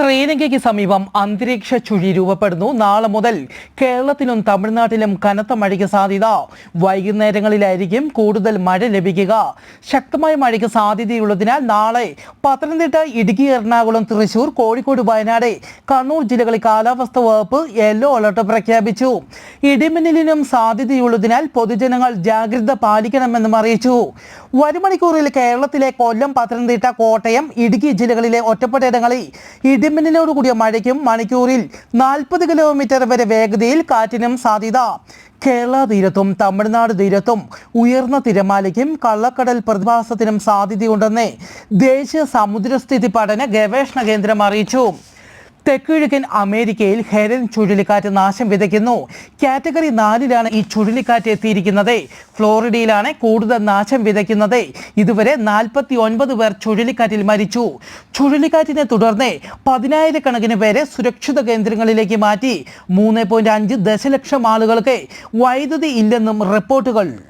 ശ്രീലങ്കയ്ക്ക് സമീപം അന്തരീക്ഷ ചുഴി രൂപപ്പെടുന്നു. നാളെ മുതൽ കേരളത്തിലും തമിഴ്നാട്ടിലും കനത്ത മഴയ്ക്ക് സാധ്യത. വൈകുന്നേരങ്ങളിലായിരിക്കും കൂടുതൽ മഴ ലഭിക്കുക. ശക്തമായ മഴയ്ക്ക് സാധ്യതയുള്ളതിനാൽ നാളെ പത്തനംതിട്ട ഇടുക്കി എറണാകുളം തൃശൂർ കോഴിക്കോട് വയനാട് കണ്ണൂർ ജില്ലകളിൽ കാലാവസ്ഥ വകുപ്പ് യെല്ലോ അലർട്ട് പ്രഖ്യാപിച്ചു. ഇടിമിന്നലിനും സാധ്യതയുള്ളതിനാൽ പൊതുജനങ്ങൾ ജാഗ്രത പാലിക്കണമെന്നും അറിയിച്ചു. വരുമണിക്കൂറിൽ കേരളത്തിലെ കൊല്ലം പത്തനംതിട്ട കോട്ടയം ഇടുക്കി ജില്ലകളിലെ ഒറ്റപ്പെട്ടയിടങ്ങളിൽ ഇടിമിന്നലോട് കൂടിയ മഴയ്ക്കും മണിക്കൂറിൽ നാൽപ്പത് കിലോമീറ്റർ വരെ വേഗതയിൽ കാറ്റിനും സാധ്യത. കേരള തീരത്തും തമിഴ്നാട് തീരത്തും ഉയർന്ന തിരമാലയ്ക്കും കള്ളക്കടൽ പ്രതിഭാസത്തിനും സാധ്യതയുണ്ടെന്ന് ദേശീയ സമുദ്രസ്ഥിതി പഠന ഗവേഷണ കേന്ദ്രം അറിയിച്ചു. തെക്കുകിഴക്കൻ അമേരിക്കയിൽ ഹെരൻ ചുഴലിക്കാറ്റ് നാശം വിതയ്ക്കുന്നു. കാറ്റഗറി നാലിലാണ് ഈ ചുഴലിക്കാറ്റ് എത്തിയിരിക്കുന്നത്. ഫ്ലോറിഡയിലാണ് കൂടുതൽ നാശം വിതയ്ക്കുന്നത്. ഇതുവരെ നാൽപ്പത്തി ഒൻപത് പേർ ചുഴലിക്കാറ്റിൽ മരിച്ചു. ചുഴലിക്കാറ്റിനെ തുടർന്ന് പതിനായിരക്കണക്കിന് പേരെ സുരക്ഷിത കേന്ദ്രങ്ങളിലേക്ക് മാറ്റി. മൂന്ന് ദശലക്ഷം ആളുകൾക്ക് വൈദ്യുതി ഇല്ലെന്നും റിപ്പോർട്ടുകൾ.